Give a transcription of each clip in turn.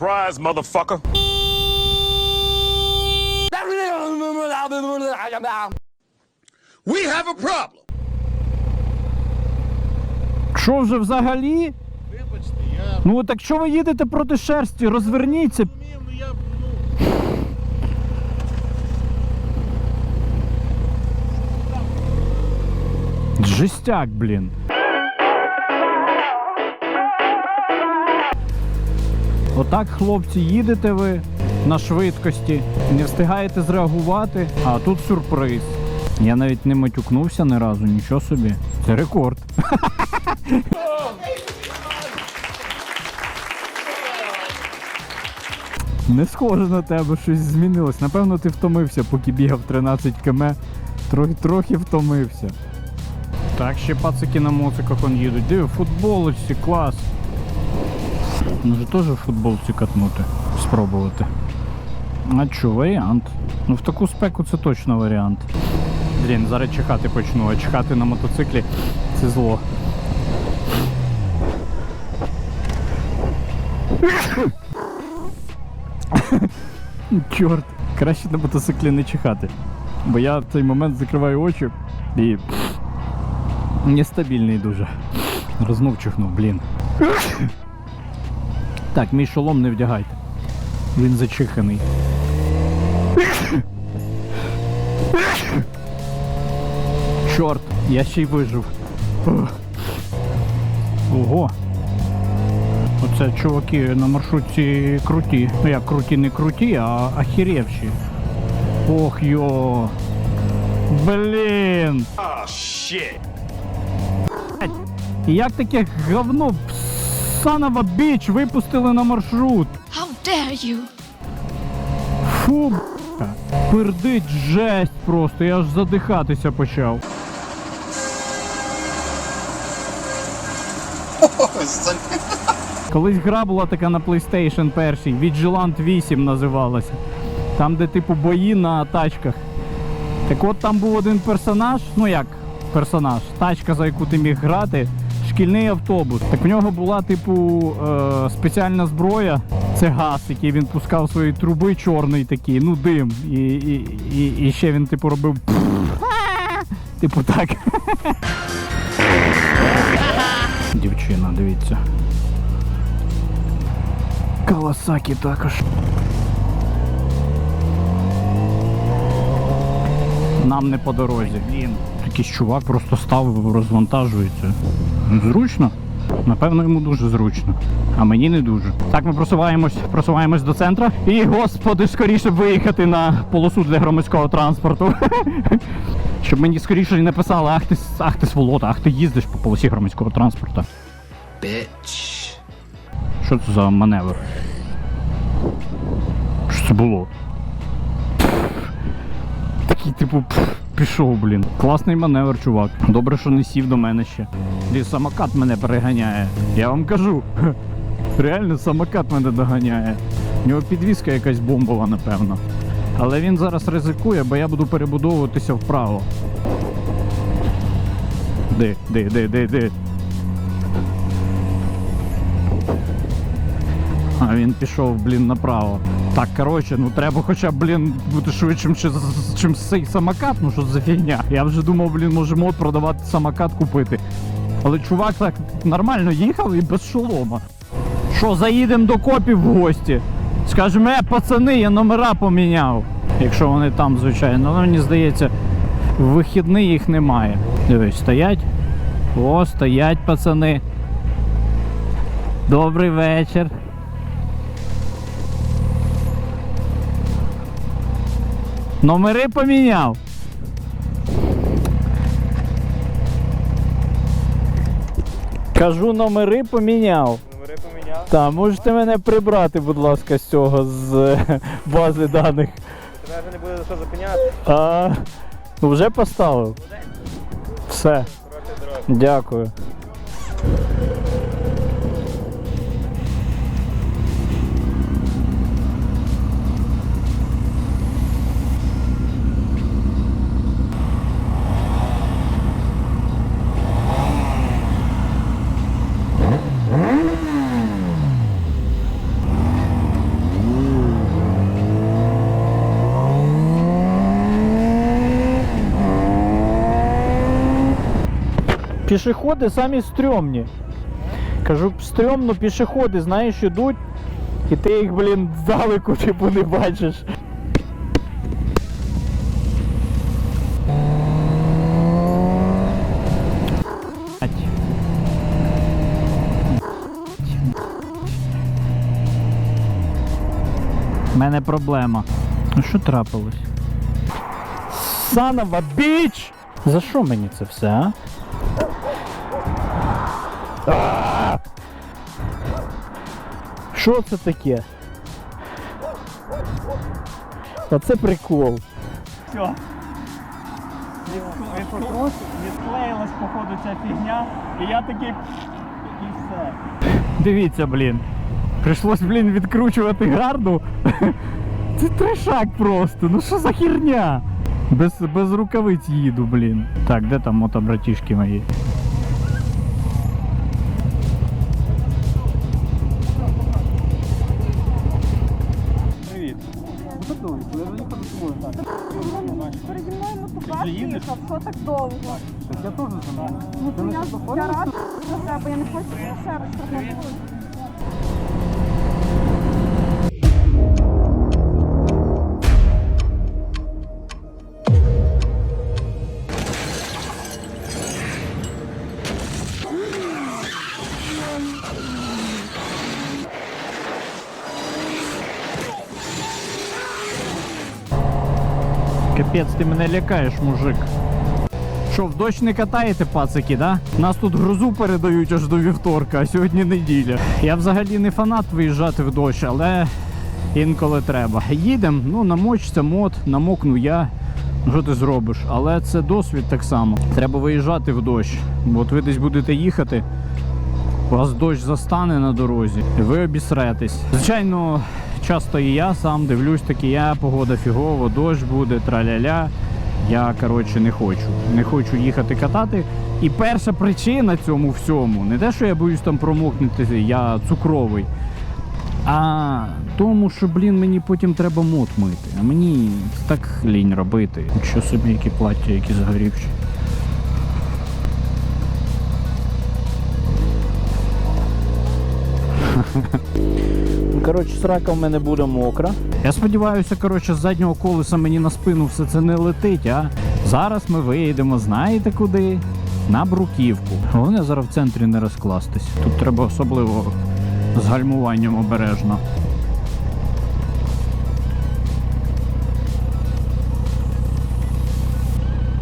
Surprise, motherfucker. We have a problem. Що вже взагалі? Вибачте, я Ну так що ви їдете проти шерсті? Розверніться. розумів, ну я ну. Жестяк, блін. Отак, хлопці, їдете ви на швидкості, не встигаєте зреагувати, а тут сюрприз. Я навіть не матюкнувся ні разу, нічого собі. Це рекорд. Не схоже на тебе, щось змінилось. Напевно, ти втомився, поки бігав 13 км. Трохи, трохи втомився. Так, ще пацики на моциках он їдуть. Диви, футболочці, клас. Може теж в футболці катнути, спробувати. А чо, варіант. Ну в таку спеку це точно варіант. Блін, зараз чихати почну, а чихати на мотоциклі це зло. Чорт, краще на мотоциклі не чихати. Бо я в цей момент закриваю очі і Нестабільний дуже. Рознув чихнув, блін. Так, мій шолом не вдягайте. Він зачиханий. Чорт, я ще й вижив. Ого. Оце чуваки на маршрутці круті. Ну як круті, не круті, а ахіревші. Ох йо. Блін. Oh, shit. Як таке говно санова біч випустили на маршрут? How dare you! Фу, б***ь. пердить жесть просто, я аж задихатися почав. Колись гра була така на PlayStation 1, Vigilant 8 називалася. Там, де типу бої на тачках. Так от там був один персонаж, ну як персонаж, тачка, за яку ти міг грати, шкільний автобус. Так в нього була, типу, е, спеціальна зброя. Це газ, який він пускав свої труби чорний такий, ну дим. І, і, і, і ще він, типу, робив. Типу так. Дівчина, дивіться. Кавасакі також. Нам не по дорозі. Блін. Якийсь чувак просто став, розвантажується. Зручно? Напевно, йому дуже зручно. А мені не дуже. Так, ми просуваємось, просуваємось до центра. І, господи, скоріше виїхати на полосу для громадського транспорту. Щоб мені скоріше не писали, ах ти, ах ти сволота, ах ти їздиш по полосі громадського транспорту. Bitch. Що це за маневр? Що це було? Такий, типу, пішов, блін. Класний маневр, чувак. Добре, що не сів до мене ще. І самокат мене переганяє. Я вам кажу. Реально самокат мене доганяє. У нього підвіска якась бомбова, напевно. Але він зараз ризикує, бо я буду перебудовуватися вправо. Де, де, де, де, де? А він пішов, блін, направо. Так, коротше, ну треба хоча б, блін, бути швидшим, чим, цей самокат, ну що за фігня. Я вже думав, блін, може мод продавати самокат купити. Але чувак так нормально їхав і без шолома. Що, заїдемо до копів в гості? Скажемо, е, пацани, я номера поміняв. Якщо вони там, звичайно, але мені здається, в вихідний їх немає. Дивись, стоять. О, стоять, пацани. Добрий вечір. Номери поміняв. Кажу, номери поміняв. Номери поміняв. Так, можете мене прибрати, будь ласка, з цього з е, бази даних. Тебе вже не буде за що зупиняти. А, ну вже поставив. Все, дякую. Пішоходи самі стрьомні. Кажу, стрьомно пішоходи, знаєш, ідуть, і ти їх, блін, здалеку типу не бачиш. У мене проблема. Ну що трапилось? Санова біч! За що мені це все? А! Що це таке? Оце прикол. Все. Відклеїлась, походу, ця фігня, і я такий. І все. Дивіться, блін. Прийшлось, блін, відкручувати гарду. Це трешак просто. Ну що за херня? Без, без рукавиць їду, блін. Так, де там мотобратішки мої? Я, я рада за тебе, я не хочу ще раз штрафувати. Капець, ти мене лякаєш, мужик. Що, в дощ не катаєте, пацики, да? Нас тут грозу передають аж до вівторка, а сьогодні неділя. Я взагалі не фанат виїжджати в дощ, але інколи треба. Їдемо, ну намочиться мод, намокну я. Ну, Що ти зробиш? Але це досвід так само. Треба виїжджати в дощ. Бо от ви десь будете їхати, вас дощ застане на дорозі, і ви обісретесь. Звичайно, часто і я сам дивлюсь таки, я погода фігово, дощ буде, траля-ля. Я коротше не хочу. Не хочу їхати катати. І перша причина цьому всьому, не те, що я боюсь там промокнути, я цукровий. А тому, що, блін, мені потім треба мот мити. А мені так лінь робити. Що собі які плаття, які загорівші. Коротше, срака в мене буде мокра. Я сподіваюся, коротше, з заднього колеса мені на спину все це не летить, а зараз ми виїдемо, знаєте куди? На бруківку. Головне зараз в центрі не розкластись. Тут треба особливо з гальмуванням обережно.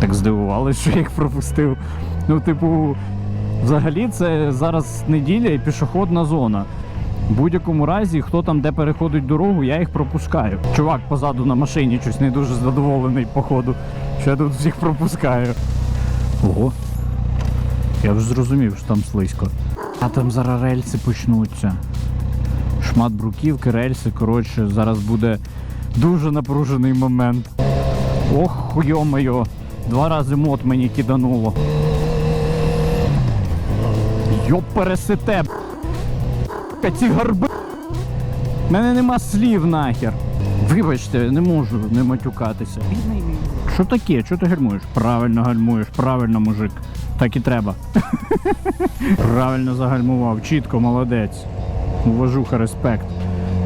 Так здивувались, що я їх пропустив. Ну, типу, взагалі це зараз неділя і пішохідна зона. В будь-якому разі, хто там де переходить дорогу, я їх пропускаю. Чувак позаду на машині щось не дуже задоволений, походу, що я тут всіх пропускаю. Ого. Я вже зрозумів, що там слизько. А там зараз рельси почнуться. Шмат бруківки, рельси, коротше, зараз буде дуже напружений момент. Ох, йо-моє, два рази мод мені кидануло. Йоп пересете. Б**ка, ці гарби. У мене нема слів нахер. Вибачте, не можу не матюкатися. Що таке? Що ти гальмуєш? Правильно гальмуєш, правильно, мужик. Так і треба. Правильно загальмував, чітко, молодець. Уважуха, респект.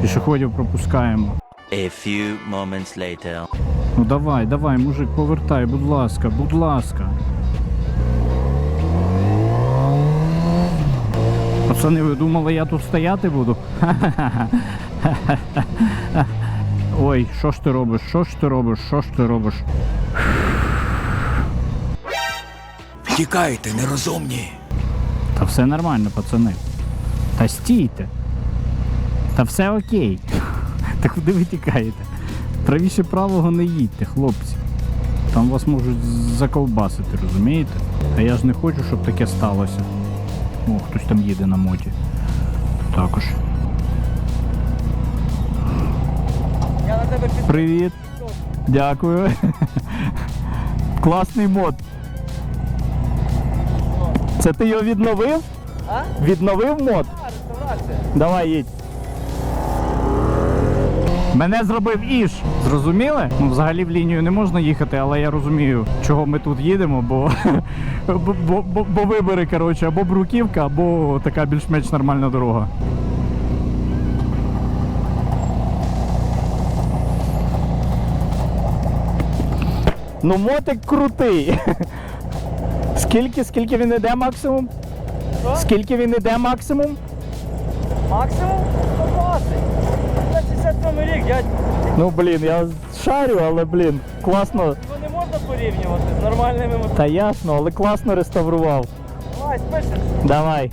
Пішоходів пропускаємо. A few moments later. Ну давай, давай, мужик, повертай, будь ласка, будь ласка. Пацани, ви думали, я тут стояти буду? Ой, що ж ти робиш? Що ж ти робиш? Що ж ти робиш? Втікайте, нерозумні. Та все нормально, пацани. Та стійте. Та все окей. Та куди ви тікаєте? Правіше правого не їдьте, хлопці. Там вас можуть заколбасити, розумієте? А я ж не хочу, щоб таке сталося. О, хтось там їде на моті. Також. Я на тебе під... Привіт. Дякую. Класний мод. Це ти його відновив? А? Відновив мод? А, реставрація. Давай їдь. Мене зробив Іш. Зрозуміли? Ну, взагалі в лінію не можна їхати, але я розумію, чого ми тут їдемо, бо, бо, бо, бо, бо вибори, коротше, або бруківка, або така більш-менш нормальна дорога. Ну, мотик крутий. Скільки, скільки він іде максимум? Що? Скільки він іде максимум? Максимум 120. 67 рік, дядь. Ну блін, я шарю, але блін, класно. Його не можна порівнювати з нормальними мотоциклами. Та ясно, але класно реставрував. Давай, спишеш. Давай.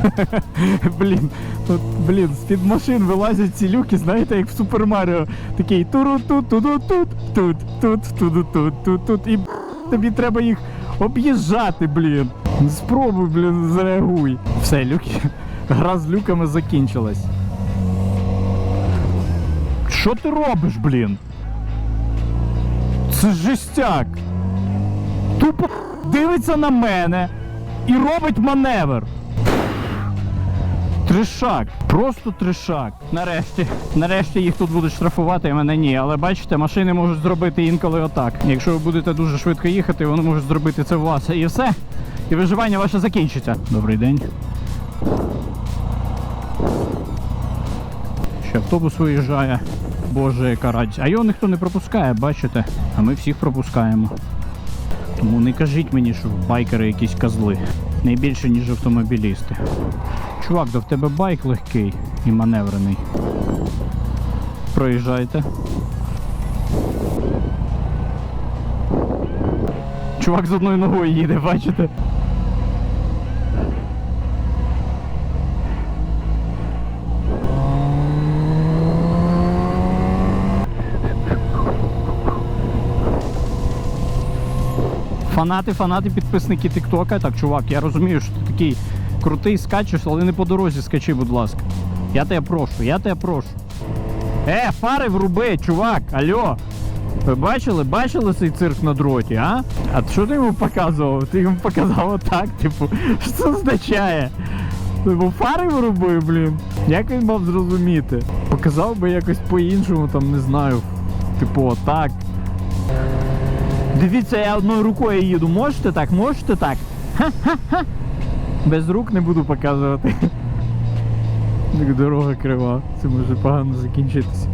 Блін, от, блін, з-під машин вилазять ці люки, знаєте, як в Супер Маріо. Такий туру тут туду тут тут тут туду тут тут тут і тобі треба їх об'їжджати, блін. Спробуй, блін, зреагуй. Все, люки. Гра з люками закінчилась. Що ти робиш, блін? Це жестяк. Тупо дивиться на мене і робить маневр. Тришак. Просто тришак. Нарешті. Нарешті їх тут будуть штрафувати, а мене ні. Але бачите, машини можуть зробити інколи отак. Якщо ви будете дуже швидко їхати, вони можуть зробити це у вас. І все. І виживання ваше закінчиться. Добрий день. Ще автобус виїжджає. Боже, яка радість. А його ніхто не пропускає, бачите? А ми всіх пропускаємо. Тому не кажіть мені, що байкери якісь козли. Найбільше, ніж автомобілісти. Чувак, да в тебе байк легкий і маневрений. Проїжджайте. Чувак з одною ногою їде, бачите? Фанати, фанати, підписники Тіктока. Так, чувак, я розумію, що ти такий крутий скачеш, але не по дорозі скачи, будь ласка. Я тебе прошу, я тебе прошу. Е, фари вруби, чувак, алло. Ви бачили, бачили цей цирк на дроті, а? А що ти йому показував? Ти йому показав отак, типу, що це означає? Типу, фари вруби, блін. Як він мав зрозуміти? Показав би якось по-іншому, там, не знаю. Типу, отак. Дивіться, я одною рукою їду. Можете так? Можете так? Ха-ха-ха. Без рук не буду показувати. Так дорога крива. Це може погано закінчитися.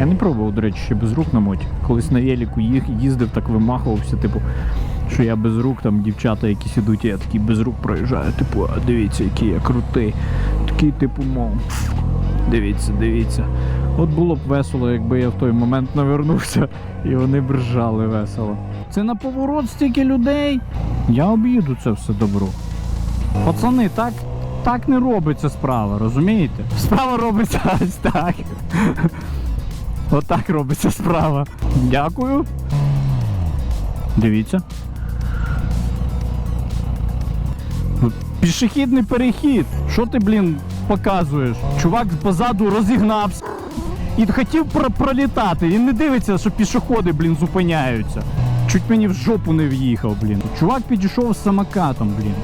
Я не пробував, до речі, ще без рук на моті. Колись на їх їздив, так вимахувався, типу, що я без рук, там дівчата якісь ідуть, я такий без рук проїжджаю. Типу, а дивіться, який я крутий. Такий, типу, мов. Дивіться, дивіться. От було б весело, якби я в той момент навернувся і вони б ржали весело. Це на поворот стільки людей. Я об'їду це все добро. Пацани, так, так не робиться справа, розумієте? Справа робиться ось так. Отак робиться справа. Дякую. Дивіться. Пішохідний перехід. Що ти, блін, показуєш? Чувак позаду розігнався і хотів пролітати. Він не дивиться, що пішоходи, блін, зупиняються. Чуть мені в жопу не в'їхав, блін. Чувак підійшов з самокатом, блін.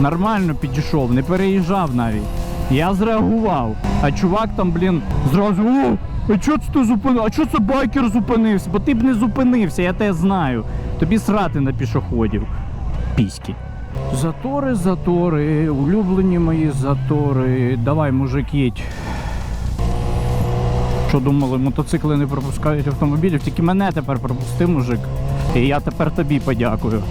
Нормально підійшов, не переїжджав навіть. Я зреагував. А чувак там, блін, зразу. О, а чого це ти зупинив? А чого це байкер зупинився? Бо ти б не зупинився, я тебе знаю. Тобі срати на пішоходів. Піськи. Затори, затори, улюблені мої затори. Давай, мужик, їдь. Що думали, мотоцикли не пропускають автомобілів, тільки мене тепер пропусти, мужик. І я тепер тобі подякую.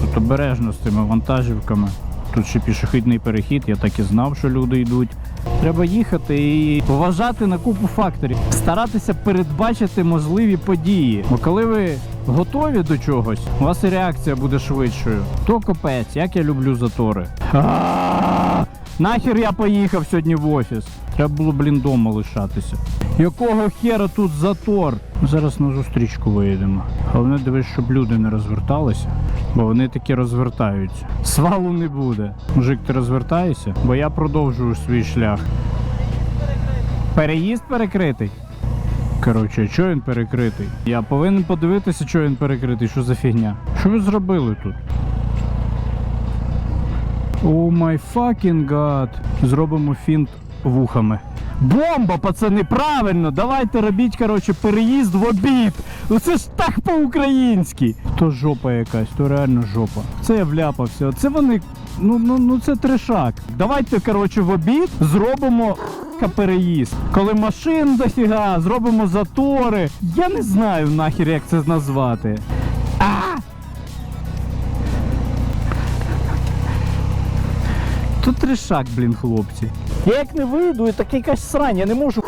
Тут обережно з цими вантажівками. Тут ще пішохідний перехід, я так і знав, що люди йдуть. Треба їхати і вважати на купу факторів, старатися передбачити можливі події. Бо коли ви готові до чогось, у вас і реакція буде швидшою. То капець, як я люблю затори. Нахер я поїхав сьогодні в офіс. Треба було, блін, дома лишатися. Якого хера тут затор? Зараз на зустрічку виїдемо. Головне дивись, щоб люди не розверталися, бо вони таки розвертаються. Свалу не буде. Мужик, ти розвертаєшся? Бо я продовжую свій шлях. Переїзд перекритий. Коротше, що він перекритий? Я повинен подивитися, що він перекритий, що за фігня. Що ви зробили тут? О май факінг гад. Зробимо фінт вухами. Бомба, пацани, правильно! Давайте робіть, коротше, переїзд в обід. Ну це ж так по-українськи. То жопа якась, то реально жопа. Це я вляпався. Це вони. Ну, ну, ну це трешак. Давайте, коротше, в обід зробимо переїзд. Коли машин дофіга, зробимо затори. Я не знаю нахер, як це назвати. А! Тут трешак, блін, хлопці. Я як не вийду, і така якась срань, я не можу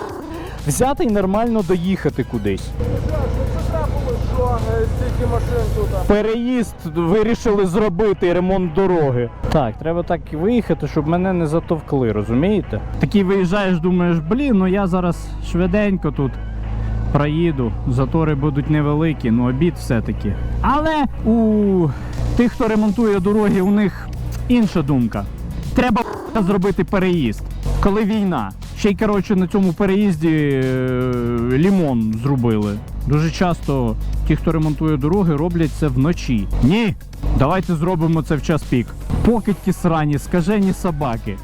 взяти і нормально доїхати кудись. Переїзд вирішили зробити ремонт дороги. Так, треба так виїхати, щоб мене не затовкли, розумієте? Такий виїжджаєш, думаєш, блін, ну я зараз швиденько тут проїду. Затори будуть невеликі, ну обід все-таки. Але у тих, хто ремонтує дороги, у них інша думка. Треба зробити переїзд, коли війна. Ще й коротше на цьому переїзді е, лімон зробили. Дуже часто ті, хто ремонтує дороги, роблять це вночі. Ні, давайте зробимо це в час пік. Покидьки срані, скажені собаки.